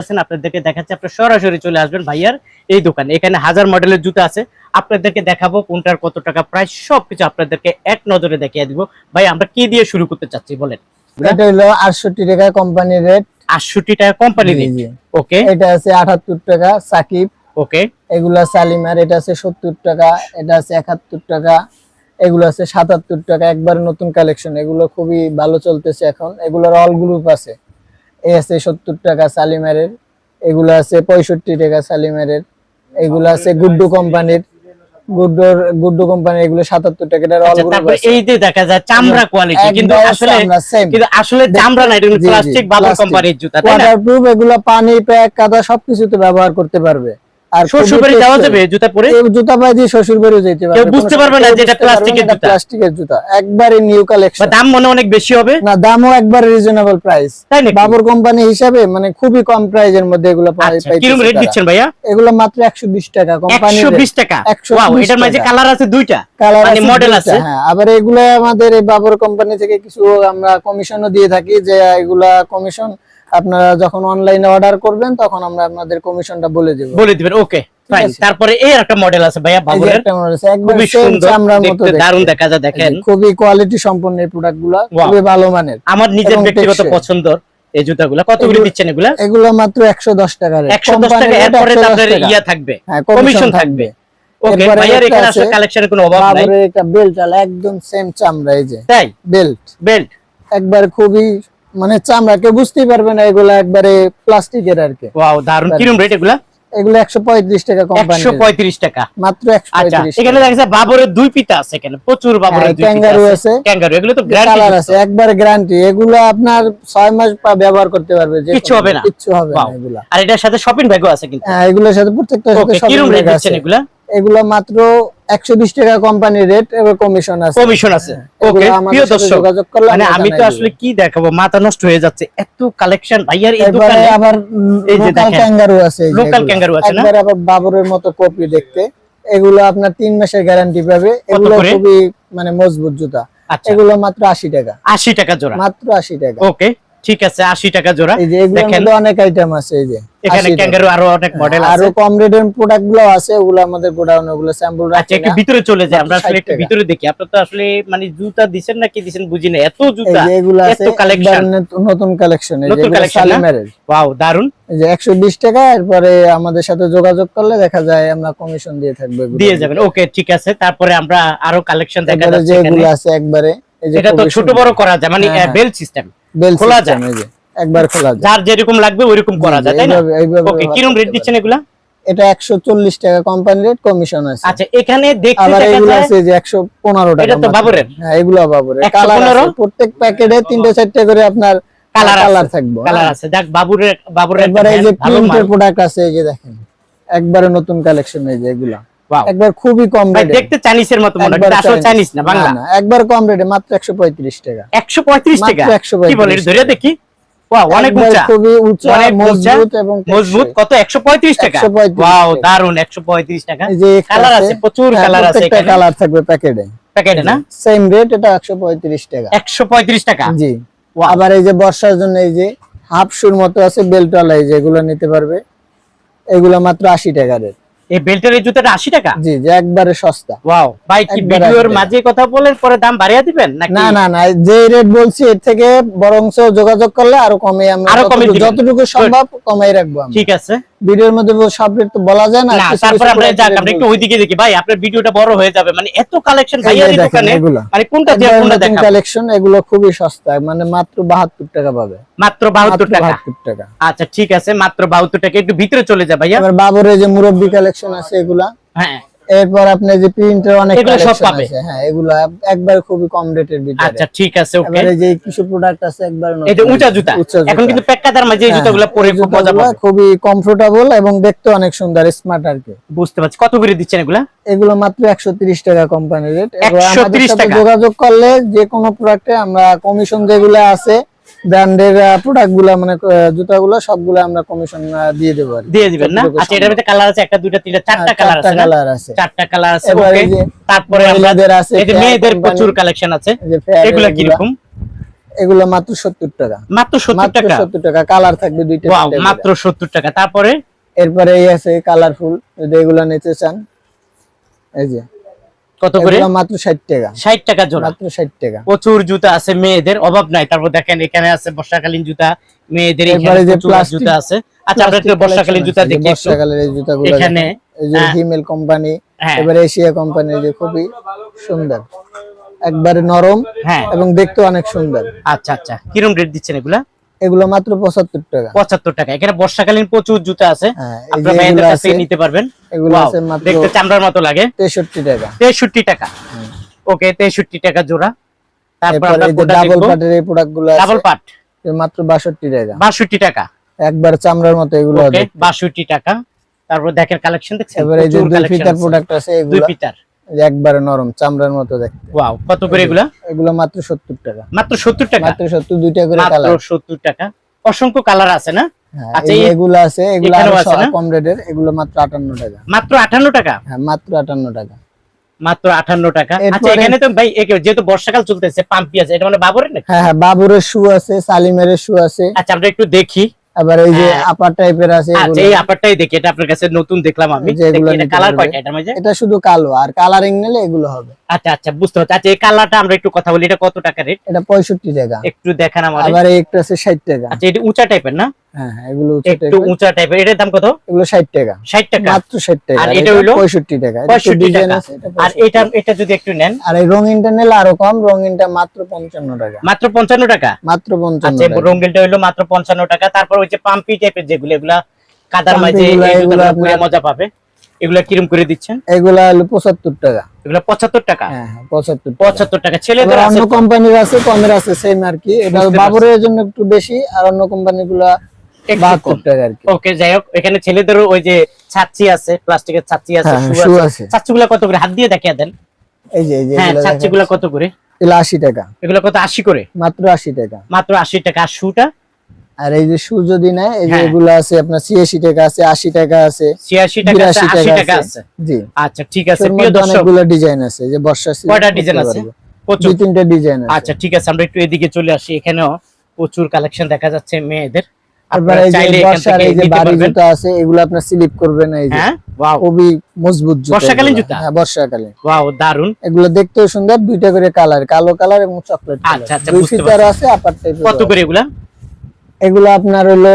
আছেন আপনাদেরকে দেখাচ্ছি। আপনার সরাসরি চলে আসবেন ভাইয়ার এই দোকানে। এখানে হাজার মডেলের জুতা আছে। আপনাদেরকে দেখাবো কোনটার কত টাকা প্রাইস সবকিছু আপনাদেরকে এক নজরে দেখিয়ে দিব। ভাই আমরা কি দিয়ে শুরু করতে চাচ্ছি বলেন? এটা হলো আটষট্টি টাকা রেট টাকা কোম্পানি। ওকে। এটা আছে আটাত্তর টাকা সাকিব। ওকে। এগুলা সালিমার এটা আছে সত্তর টাকা এটা আছে একাত্তর টাকা। এগুলো আছে সাতাত্তর টাকা একবার নতুন কালেকশন এগুলো খুবই ভালো চলতেছে এখন। এগুলোর অল গ্রুপ আছে। এই আছে সত্তর টাকা সালিমারের এগুলো আছে পঁয়ষট্টি টাকা সালিমারের এগুলো আছে গুড্ডু কোম্পানির গুড্ডুর গুড্ডু কোম্পানি এগুলো টাকা আচ্ছা, এই যে দেখা যায় চামড়া কোয়ালিটি কিন্তু আসলে চামড়া, কিন্তু আসলে চামড়া না এটা জি, জি, প্লাস্টিক বাবুর কোম্পানির জুতা তাই না? ওয়াটারপ্রুফ এগুলো পানি প্যাক কাদা সবকিছুতে ব্যবহার করতে পারবে। আর শ্বশুর বাড়ি যাওয়া যাবে জুতা পরে? জুতা পায়ে দিয়ে শ্বশুর বাড়ি যেতে পারবে। কেউ বুঝতে পারবে না যে এটা প্লাস্টিকের জুতা। প্লাস্টিকের জুতা। একবারে নিউ কালেকশন দাম মনে অনেক বেশি হবে? না দামও একবারে রিজনেবল প্রাইস তাই নাকি? বাবুর কোম্পানি হিসাবে মানে খুবই কম প্রাইজের মধ্যে এগুলো আচ্ছা রেট দিচ্ছেন ভাইয়া? এগুলো মাত্র 120 টাকা কোম্পানি একশো বিশ টাকা? ওয়াও এটার মাঝে কালার আছে দুইটা। কালার মানে আছে আছে? হ্যাঁ। আবার এগুলো আমাদের এই বাবুর কোম্পানি থেকে কিছু আমরা কমিশনও দিয়ে থাকি যে এগুলা কমিশন আপনারা যখন অনলাইনে অর্ডার করবেন তখন আমরা আপনাদের কমিশনটা বলে দেব। বলে দিবেন। ওকে তারপরে একটা মডেল আছে ভাইয়া খুবই সুন্দর। দেখতে। দারুণ দেখা যায় দেখেন। খুবই কোয়ালিটি সম্পন্ন এই প্রোডাক্টগুলা Wow. খুবই ভালো মানের আমার নিজের ব্যক্তিগত এই জুতাগুলা। কত করে দিচ্ছেন এগুলা? এগুলো মাত্র একশো দশ টাকা rate। একশো দশ Company টাকা এরপরে তাদের ইয়া থাকবে হ্যাঁ, কমিশন থাকবে। ওকে ভাইয়ার এখানে আসলে কালেকশনের কোনো অভাব নাই। বাবরের একটা বেল্ট আলা একদম সেম চামড়া এই যে। তাই? বেল্ট বেল্ট একবার খুবই মানে চামড়া কেউ বুঝতেই পারবে না এগুলো একবারে প্লাস্টিকের আর কি। ওয়াও দারুণ। কিরম রেট এগুলা? এগুলো একশো পঁয়ত্রিশ টাকা কোম্পানি একশো পঁয়ত্রিশ টাকা। মাত্র একশো আচ্ছা এখানে দেখা যাচ্ছে বাবরের দুই পিতা আছে এখানে প্রচুর বাবরের হ্যাঁ, দুই আছে। আছে। ক্যাঙ্গারু এগুলো তো কালার আছে একবার গ্যারান্টি এগুলো আপনার ছয় মাস ব্যবহার করতে পারবে যে কিচ্ছু হবে না? কিছু হবে না. আর এটার সাথে শপিং ব্যাগও আছে কিন্তু। হ্যাঁ এগুলোর সাথে প্রত্যেকটা সাথে আছে। এগুলা? এগুলো মাত্র একশো বিশ টাকা কোম্পানির রেট এবং কমিশন আছে। কমিশন আছে। ওকে প্রিয় দর্শক মানে আমি তো আসলে কি দেখাবো মাথা নষ্ট হয়ে যাচ্ছে এত কালেকশন ভাইয়ার এই এরপরে দোকানে আবার এই যে লোকাল দেখেন। ক্যাঙ্গারু আছে এগুলো। kangaroo আছে না? আবার বাবরের মতো কপি দেখতে। এগুলো আপনার তিন মাসের গ্যারান্টি পাবে। এগুলো খুবই মানে মজবুত জুতা। আচ্ছা। এগুলো মাত্র আশি টাকা। আশি টাকা জোড়া। মাত্র আশি টাকা। ওকে ঠিক আছে আশি টাকা জোড়া। এই যে মধ্যে অনেক আইটেম আছে এই যে এখানে ক্যাঙ্গারু আরও অনেক মডেল আছে। আরও কম রেটের প্রোডাক্টগুলো আছে ওগুলো আমাদের গোডাউন ওগুলো স্যাম্পল আচ্ছা রাখি একটু ভিতরে চলে মাত্র আমরা আসলে একটু ভিতরে দেখি। আপনার তো আসলে মানে জুতা দিছেন না কি দিছেন বুঝি না। এত জুতা যে এগুলো এত। একবার নতুন কালেকশন এই যে নতুন এগুলো collection ওয়াও দারুণ এই যে একশো বিশ টাকা এরপরে আমাদের সাথে যোগাযোগ করলে দেখা যায় আমরা কমিশন দিয়ে থাকব এগুলো। দিয়ে যাবেন। ওকে ঠিক আছে। তারপরে আমরা আরও কালেকশন দেখা যাচ্ছে যে এখানে। এগুলো আছে একবারে এটা তো ছোট বড় করা যায় মানে হ্যাঁ, হ্যাঁ। বেল সিস্টেম বেল খোলা system এই যে, একবার খোলা যায়। যার যেরকম লাগবে ওইরকম করা যায় তাই না? ওকে রেট দিচ্ছেন এগুলা? এটা একশো চল্লিশ টাকা কোম্পানি রেট কমিশন আছে। আচ্ছা এখানে দেখতে এগুলো যায় আছে যে একশো পনেরো টাকা এটা তো। বাবরের? হ্যাঁ এগুলো বাবুরের। 115? কালার আছে। প্রত্যেক প্যাকেটে তিনটে চারটে করে আপনার কালার কালার থাকবে। কালার হ্যাঁ। আছে। দেখ বাবুরের বাবুরের একবারে এই যে প্রিন্টের প্রোডাক্ট আছে এই যে দেখেন। একবারে নতুন কালেকশন এই যে এগুলা. একবার খুবই কম রেটে দেখতে চাইনিজের মতো মনে হয় আসলে চাইনিজ। না বাংলা। একবার কম রেটে মাত্র একশো পঁয়ত্রিশ টাকা। একশো পঁয়ত্রিশ মাত্র টাকা 135 কি বলে ধরে দেখি। ওয়াও অনেক উঁচা। খুবই উঁচা মজবুত এবং মজবুত কত? একশো পঁয়ত্রিশ টাকা? ওয়াও দারুণ একশো পঁয়ত্রিশ টাকা। যে কালার আছে প্রচুর হ্যাঁ, কালার আছে প্রত্যেকটা এখানে। কালার থাকবে প্যাকেটে প্যাকেটে না? সেম রেট এটা একশো পঁয়ত্রিশ টাকা। একশো পঁয়ত্রিশ টাকা? জি। আবার এই যে বর্ষার জন্য এই যে হাফ শুর মতো আছে বেল্টওয়ালা এই যে এগুলো নিতে পারবে। এগুলো মাত্র আশি টাকা রেট এই বেল্টের এই জুতাটা আশি টাকা? জি যে একবারে সস্তা। ওয়াও। ভাই কি ভিডিওর মাঝে কথা বলেন পরে দাম বাড়িয়ে দিবেন নাকি? না না না যে রেট বলছি এর থেকে বরংস যোগাযোগ করলে আরও কমে আমরা যতটুকু- সম্ভব কমাই রাখব ঠিক আছে। ভিডিওর মধ্যে সব রেট তো বলা যায় না তারপর আমরা যাক আমরা একটু ওইদিকে দেখি। ভাই আপনার ভিডিওটা বড় হয়ে যাবে। মানে এত কালেকশন ভাই এই দোকানে এগুলা। মানে কোনটা দিয়ে কোনটা দেখাবো? কালেকশন এগুলো খুবই সস্তা মানে মাত্র বাহাত্তর টাকা পাবে। মাত্র বাহাত্তর মাত্র টাকা। বাহাত্তর টাকা। আচ্ছা ঠিক আছে মাত্র বাহাত্তর টাকা। একটু ভিতরে চলে যা ভাইয়া। এবার বাবরের যে মুরব্বি কালেকশন আছে এগুলা। হ্যাঁ। এরপর আপনি যে প্রিন্টের অনেক এগুলো সব পাবে। আছে হ্যাঁ এগুলো একবার খুবই কম রেটের ভিতরে। আচ্ছা ঠিক আছে ওকে এবারে যে কিছু প্রোডাক্ট আছে একবার যে উঁচা জুতা এখন কিন্তু পেক্কাদার মাঝে এই হ্যাঁ, জুতাগুলো পরে খুব মজা পাবে। খুবই কমফোর্টেবল এবং দেখতে অনেক সুন্দর স্মার্ট আর কি। বুঝতে পারছি। কত করে দিচ্ছেন এগুলা? এগুলো মাত্র একশো তিরিশ টাকা কোম্পানির রেট 130 টাকা? যোগাযোগ করলে যে কোনো প্রোডাক্টে আমরা কমিশন যেগুলো আছে ব্র্যান্ডের প্রোডাক্টগুলা মানে জুতাগুলো সবগুলো আমরা কমিশন দিয়ে দেবো দিয়ে দিবেন না? আচ্ছা এটার ভিতরে কালার আছে একটা দুইটা তিনটা চারটা হ্যাঁ, কালার আছে? কালার আছে। চারটা কালার আছে ওকে তারপরে আমরা মহিলাদের আছে এই যে মেয়েদের প্রচুর কালেকশন আছে। এগুলা। এর কীরকম? এগুলো মাত্র সত্তর টাকা। মাত্র সত্তর মাত্র টাকা? সত্তর টাকা কালার থাকবে দুইটা মাত্র সত্তর টাকা। তারপরে? এরপরে এই আছে কালারফুল যদি এগুলো নিতে চান। এই যে কত করে? মাত্র ষাট টাকা। ষাট টাকা জোড়া। মাত্র ষাট টাকা। প্রচুর জুতা আছে মেয়েদের অভাব নাই। তারপর দেখেন এখানে আছে বর্ষাকালীন জুতা মেয়েদের এখানে জুতা আছে। আচ্ছা আমরা একটু বর্ষাকালীন জুতা দেখি বর্ষাকালের এই জুতাগুলো এখানে এই যে হ্যাঁ। হিমেল কোম্পানি হ্যাঁ। এবার এশিয়া কোম্পানির যে খুবই সুন্দর। একবারে নরম হ্যাঁ। এবং দেখতে অনেক সুন্দর। আচ্ছা আচ্ছা। কিরম রেট দিচ্ছেন এগুলা? এগুলো মাত্র পঁচাত্তর টাকা। পঁচাত্তর টাকা। এখানে বর্ষাকালীন প্রচুর জুতা আছে। হ্যাঁ আপনার কাছ থেকে নিতে পারবেন। এগুলো আছে মাত্র দেখতে চামড়ার মতো লাগে। তেষট্টি টাকা। তেষট্টি টাকা। ওকে তেষট্টি টাকা জোড়া। তারপর আমরা এই যে কোনটা ডাবল পাটের এই প্রোডাক্টগুলো ডাবল পাট এ মাত্র বাষট্টি টাকা। একবার চামড়ার মতো এগুলো ওকে টাকা। তারপর দেখেন কালেকশন দেখছেন? এবারে এই যে দুই ফিটার প্রোডাক্ট আছে। এগুলো পিটার যে একবারে নরম চামড়ার মতো দেখতে। ওয়াও কত করে এগুলা? এগুলো মাত্র সত্তর টাকা। মাত্র সত্তর টাকা? মাত্র সত্তর দুইটা করে মাত্র কালার সত্তর টাকা। অসংখ্য কালার আছে না? আচ্ছা, এই- এগুলো আছে এগুলো এখানেও আরও আছে না? কম রেটের এগুলো মাত্র আটান্ন টাকা। মাত্র আঠান্ন টাকা? হ্যাঁ মাত্র আটান্ন টাকা। মাত্র আঠান্ন টাকা? আচ্ছা এখানে তো ভাই যেহেতু বর্ষাকাল চলতেছে পাম্পি আছে এটা মানে বাবরের হ্যাঁ হ্যাঁ বাবুরের শু আছে সালিমের শু আছে। আচ্ছা আমরা একটু দেখি। আবার এই যে হ্যাঁ। আপার টাইপের আছে আচ্ছা এই আপারটাই দেখি এটা আপনার কাছে নতুন দেখলাম আমি। এটা কালার কয়টা এটার মাঝে এটা শুধু কালো আর কালারিং নিলে এগুলো হবে। আচ্ছা আচ্ছা বুঝতে পারছি। আচ্ছা এই কালারটা আমরা একটু কথা বলি এটা কত টাকা রেট এটা টাকা। একটু দেখান আমার আবার এই একটা আছে টাকা। আচ্ছা এটা উঁচা টাইপের না? হ্যাঁ এগুলো একটু উঁচা টাইপের এটার দাম কত? এগুলো ষাট টাকা। ষাট টাকা। মাত্র ষাট টাকা। আর আর এটা? টাকা। টাকা। আর যদি একটু নেন? আর এই রঙিনটা নিলে আরও কম রঙিনটা মাত্র পঞ্চান্ন টাকা। মাত্র পঞ্চান্ন টাকা? মাত্র আচ্ছা মাত্র পঞ্চান্ন টাকা। তারপর ওই যে পাম্পি টাইপের যেগুলো এগুলা কাদার পাম্পি মাঝে গুলা, এগুলা জুতাগুলো মজা পাবে। এগুলা কিরম করে দিচ্ছেন? এগুলা হলো পঁচাত্তর টাকা। এগুলা পঁচাত্তর টাকা? হ্যাঁ হ্যাঁ পঁচাত্তর টাকা। ছেলেদের আছে অন্য কোম্পানির আছে কমের আছে সেম আর কি। এটা বুঝতে জন্য একটু বেশি আর অন্য কোম্পানি গুলা একটু বাহাত্তর কম। টাকা আর কি। ওকে যাই হোক এখানে ছেলেদেরও ওই যে ছাচ্চি আছে প্লাস্টিকের ছাচ্চি আছে হ্যাঁ, শু আছে। কত করে? হাত দিয়ে দেখিয়ে দেন। এই যে এই যে হ্যাঁ কত করে? এগুলো টাকা। এগুলো কত? আশি করে? মাত্র আশি টাকা। মাত্র আশি টাকা। আর শুটা? আর এই যে শু যদি নেয় এই যে হ্যাঁ। এগুলো আছে আপনার ছিয়াশি টাকা আছে আশি টাকা আছে টাকা আছে টাকা জি। আচ্ছা ঠিক আছে। এর প্রিয় দর্শক। অনেকগুলো ডিজাইন আছে যে বর্ষা season কয়টা ডিজাইন আছে? প্রচুর। দুই তিনটা ডিজাইন আছে। আচ্ছা ঠিক আছে। আমরা একটু এদিকে চলে আসি। এখানেও প্রচুর কালেকশন দেখা যাচ্ছে মেয়েদের। আপনারা এই যে বর্ষার এই যে বাড়ি জুতা আছে এগুলো স্লিপ এই যে। হ্যাঁ? ওয়াও। খুবই মজবুত জুতা বর্ষাকালীন জুতা? হ্যাঁ বর্ষাকালীন। ওয়াও দারুণ এগুলো দেখতেও সুন্দর দুইটা করে কালার কালো কালার এবং চকলেট আচ্ছা, আচ্ছা, দুই আছে আপার টাইপের কত করে এগুলা? এগুলো আপনার হলো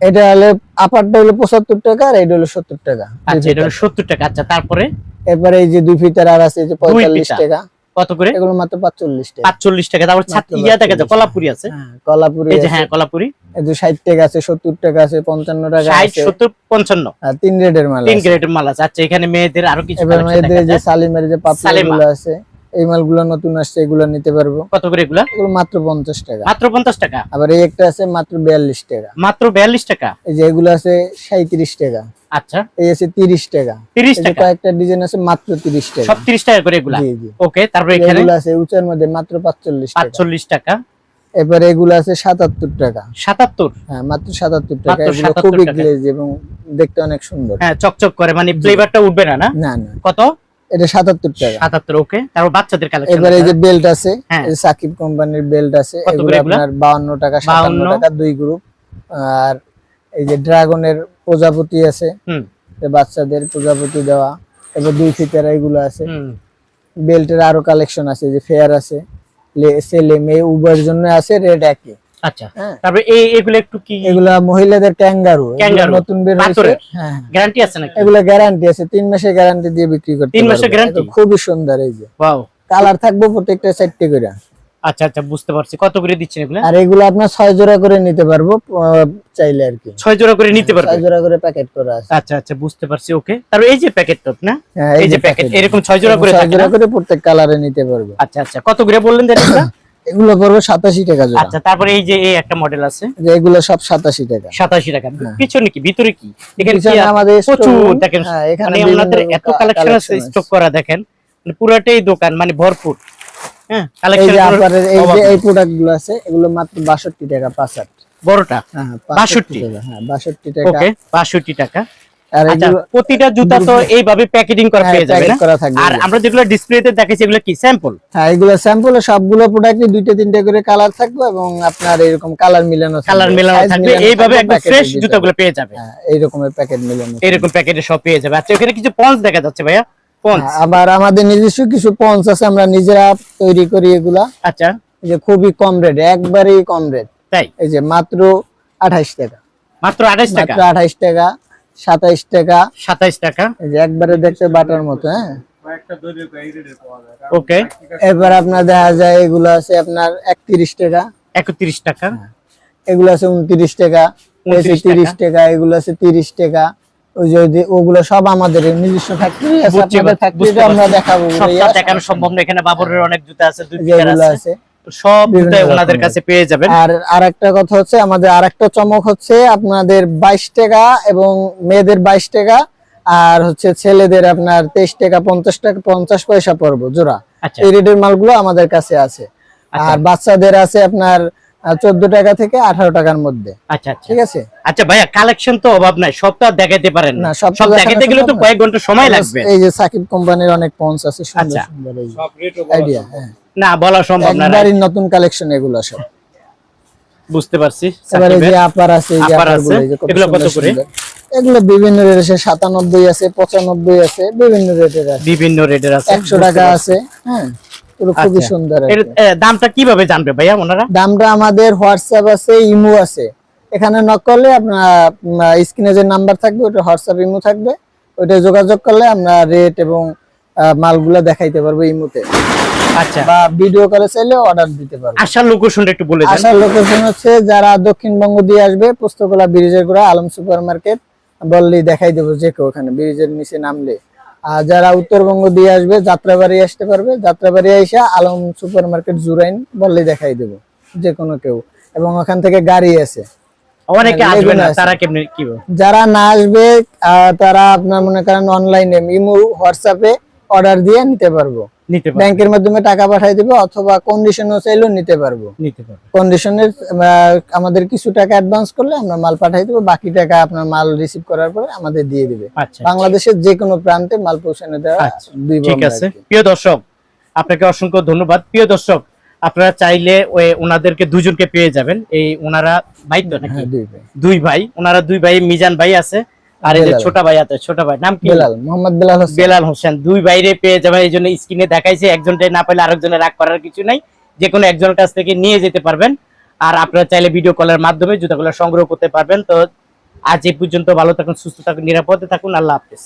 এটা হলো আপারটা হলো পঁচাত্তর টাকা আর এটা হলো সত্তর টাকা। আচ্ছা এটা ফিতার। সত্তর টাকা। আচ্ছা তারপরে? এরপরে এই যে দুই ফিটার আর আছে এই যে পঁয়তাল্লিশ ফিতা। টাকা। কত করে? এগুলো মাত্র পাঁচচল্লিশ টাকা। পাঁচচল্লিশ টাকা। তারপর ইয়া যায় কলাপুরি আছে? হ্যাঁ, কলাপুরি এই যে হ্যাঁ কলাপুরি। এই যে ষাট টাকা আছে সত্তর টাকা আছে পঞ্চান্ন টাকা ষাট আছে সত্তর পঞ্চান্ন। আর তিন গ্রেডের মাল তিন। গ্রেডের মাল আছে। আচ্ছা এখানে মেয়েদের আরও কিছু মেয়েদের যে সালিমের যে পাপড়ি গুলো আছে এই মালগুলো নতুন আসছে এগুলো নিতে পারব। কত করে এগুলা? এগুলো মাত্র পঞ্চাশ টাকা। মাত্র পঞ্চাশ টাকা? আবার এই একটা আছে মাত্র বিয়াল্লিশ টাকা। মাত্র বিয়াল্লিশ টাকা? এই যে এগুলো আছে সাঁত্রিশ টাকা। আচ্ছা। এই আছে তিরিশ টাকা। তিরিশ এই যে টাকা? কয়েকটা ডিজাইন আছে মাত্র তিরিশ টাকা। সব তিরিশ টাকা করে এগুলা? জি জি। ওকে তারপর এখানে? এগুলো আছে উঁচার মধ্যে মাত্র টাকা। পাঁচচল্লিশ টাকা। এবারে এগুলো আছে সাতাত্তর টাকা। সাতাত্তর? হ্যাঁ মাত্র সাতাত্তর টাকা। এগুলো খুবই গ্লেজ এবং দেখতে অনেক সুন্দর। হ্যাঁ চকচক করে মানে ফ্লেভারটা উঠবে না? না না। কত? এটা সাতাত্তর টাকা। সাতাত্তর ওকে তারপর বাচ্চাদের কালেকশন এবারে এই যে বেল্ট আছে হ্যাঁ। এই সাকিব কোম্পানির বেল্ট আছে এগুলো আপনার বাউন্ন টাকা সাতান্ন 52 টাকা দুই গ্রুপ আর এই যে ড্রাগনের প্রজাপতি আছে হুম। বাচ্চাদের প্রজাপতি দেওয়া এবার দুই ফিতার এগুলো আছে। হুম। বেল্টের আরও কালেকশন আছে যে ফেয়ার আছে ছেলে মেয়ে উভয়ের জন্য আছে রেড একই। আচ্ছা হ্যাঁ। এই এগুলো একটু কি? এগুলা মহিলাদের ক্যাঙ্গারু এগুলা নতুন বের হয়েছে। হ্যাঁ গ্যারান্টি আছে নাকি? এগুলা গ্যারান্টি আছে। তিন মাসের গ্যারান্টি দিয়ে বিক্রি করতে তিন মাসের পারব। খুবই সুন্দর এই যে। ওয়াও কালার থাকবে প্রত্যেকটা চারটে করে। আচ্ছা আচ্ছা বুঝতে পারছি। কত করে দিচ্ছেন এগুলো? আর এগুলো আপনার ছয় জোড়া করে নিতে পারব চাইলে আর কি। ছয় জোড়া করে নিতে পারবে? ছয় জোড়া করে প্যাকেট করা আছে। আচ্ছা আচ্ছা বুঝতে পারছি ওকে। তারপর এই যে প্যাকেট টপ না? হ্যাঁ, এই যে প্যাকেট এরকম ছয় জোড়া করে ছয় থাকে জোড়া করে প্রত্যেক কালারে নিতে পারবে। আচ্ছা আচ্ছা কত করে বললেন? এগুলো পড়বে সাতাশি টাকা আচ্ছা তারপরে এই যে এই একটা মডেল আছে। যে এগুলো সব সাতাশি টাকা। সাতাশি টাকা। পিছনে কি? ভিতরে কি? এখানে আমাদের প্রচুর দেখেন হ্যাঁ, এখানে মানে আমাদের এত কালেকশন আছে স্টক করা দেখেন। মানে পুরাটাই দোকান মানে ভরপুর। হ্যাঁ এই কালেকশন এই যে এই প্রোডাক্টগুলো আছে এগুলো মাত্র বাষট্টি টাকা পাঁচ বড়টা? হ্যাঁ 62 টাকা হ্যাঁ বাষট্টি টাকা। ওকে বাষট্টি টাকা। আচ্ছা প্রতিটা জুতা তো এইভাবে প্যাকেজিং করা হ্যাঁ, পেয়ে যাবে না? আর আমরা যেগুলো ডিসপ্লেতে দেখাচ্ছি এগুলো কি? স্যাম্পল হ্যাঁ এগুলো স্যাম্পল সবগুলো প্রোডাক্টে দুইটা তিনটা করে কালার থাকবে এবং আপনার এরকম কালার মিলানো কালার মেলানো থাকবে। এইভাবে একদম ফ্রেশ জুতাগুলো পেয়ে যাবে। হ্যাঁ এই রকমের প্যাকেট মিলানো এরকম প্যাকেটে সব পেয়ে যাবে। আচ্ছা এখানে কিছু পঞ্চ দেখা যাচ্ছে ভাইয়া? হ্যাঁ, আবার আমাদের নিজস্ব কিছু পঞ্চ আছে আমরা নিজেরা তৈরি করি এগুলা। আচ্ছা। যে খুবই কম রেট একবারেই কম রেট তাই? এই যে মাত্র আঠাইশ টাকা। মাত্র আঠাশ টাকা? আঠাইশ টাকা। সাতাইশ টাকা। সাতাইশ টাকা। এই যে একবারে দেখতে বাটার মতো হ্যাঁ? ওকে এবার আপনার দেখা যায় এগুলো আছে আপনার একত্রিশ টাকা। একত্রিশ টাকা। এগুলো আছে উনত্রিশ টাকা 29 তিরিশ টাকা এগুলো আছে তিরিশ টাকা। ওই যে ওগুলো সব আমাদের নিজস্ব ফ্যাক্টরি আছে আপনাদের ফ্যাক্টরিটা আমরা। দেখাবো। দেখানো সম্ভব না এখানে বাবরের অনেক জুতা আছে দুই আছে। সব ওনাদের কাছে পেয়ে যাবেন। আর আরেকটা কথা হচ্ছে আমাদের আরেকটা চমক হচ্ছে আপনাদের বাইশ টাকা এবং মেয়েদের বাইশ টাকা আর হচ্ছে ছেলেদের আপনার তেইশ টাকা পঞ্চাশ টাকা পঞ্চাশ পয়সা পড়ব জোড়া। আচ্ছা। এই রেটের মালগুলো আমাদের কাছে আছে। আচ্ছা। আর বাচ্চাদের আছে আপনার চোদ্দ টাকা থেকে আঠারো টাকার মধ্যে। আচ্ছা আচ্ছা। ঠিক আছে? আচ্ছা ভাইয়া কালেকশন তো অভাব নাই সব তো আর দেখাতে পারেন না। সব তো দেখাতে গেলে তো কয়েক ঘণ্টা সময় লাগবে। এই যে সাকিব কোম্পানির অনেক পঞ্চ আছে সুন্দর আচ্ছা। সুন্দর আইডিয়া হ্যাঁ। না বলা সম্ভব না একবারই নতুন কালেকশন এগুলো সব। বুঝতে পারছি। এবার যে আপার আছে এই যে এগুলো কত করে? এগুলো বিভিন্ন রেট আছে সাতানব্বই আছে পঁচানব্বই আছে বিভিন্ন রেটের আছে। বিভিন্ন রেটের আছে। একশো টাকা আছে হ্যাঁ। খুবই আচ্ছা। সুন্দর দামটা কীভাবে জানবে ভাইয়া ওনারা? দামটা আমাদের হোয়াটসঅ্যাপ আছে ইমো আছে। এখানে নক করলে আপনার স্ক্রিনে যে নাম্বার থাকবে ওটা হোয়াটসঅ্যাপ ইমো থাকবে। ওইটা যোগাযোগ করলে আমরা রেট এবং মালগুলা দেখাইতে পারব ইমোতে। আচ্ছা। বা ভিডিও কলে চাইলে অর্ডার দিতে পারব। আসার লোকেশনটা একটু বলে দেন। আসার লোকেশন হচ্ছে যারা দক্ষিণবঙ্গ দিয়ে আসবে পুস্তকলা ব্রিজের গোড়া আলম সুপার মার্কেট বললেই দেখাই দেবো যে কেউ ওখানে ব্রিজের নিচে নামলে। আর যারা উত্তরবঙ্গ দিয়ে আসবে যাত্রাবাড়ি আসতে পারবে। যাত্রাবাড়ি এসে আলম সুপার মার্কেট জুরাইন বললে দেখাই দেব যে কোনো কেউ। এবং ওখান থেকে গাড়ি আছে। অনেকে হ্যাঁ, আসবে না তারা কেমনি কি যারা না আসবে আহ, তারা আপনার মনে করেন অনলাইনে ইমো হোয়াটসঅ্যাপে অর্ডার দিয়ে নিতে পারব। নিতে পারবে। ব্যাংকের মাধ্যমে টাকা পাঠাই দেবো অথবা কন্ডিশনও চাইলেও নিতে পারব। নিতে পারবে। কন্ডিশনের আমাদের কিছু টাকা অ্যাডভান্স করলে আমরা মাল পাঠাই দেবো বাকি টাকা আপনার মাল রিসিভ করার পরে আমাদের দিয়ে দিবে। আচ্ছা। বাংলাদেশের যে কোনো প্রান্তে মাল পৌঁছানো দেওয়া আচ্ছা, ঠিক আছে। প্রিয় দর্শক আপনাকে অসংখ্য ধন্যবাদ। প্রিয় দর্শক আপনারা চাইলে ওই ওনাদেরকে দুজনকে পেয়ে যাবেন। এই ওনারা ভাই তো নাকি? হ্যাঁ, দুই ভাই। দুই ভাই। ওনারা দুই ভাই মিজান ভাই আছে। আর এই যে ছোট ভাই আছে ছোট ভাই। নাম কি? বেলাল মোহাম্মদ বেলাল হোসেন। বেলাল হোসেন। দুই বাইরে পেয়ে যাবেন এই জন্য স্ক্রিনে দেখাইছে একজনটাই না আরেকজনের রাগ করার কিছু নাই। যে কোনো একজনের কাছ থেকে নিয়ে যেতে পারবেন। আর আপনারা চাইলে ভিডিও কলের মাধ্যমে জুতাগুলো সংগ্রহ করতে পারবেন। তো আজ এই পর্যন্ত ভালো থাকুন সুস্থ থাকুন নিরাপদে থাকুন। আল্লাহ হাফেজ।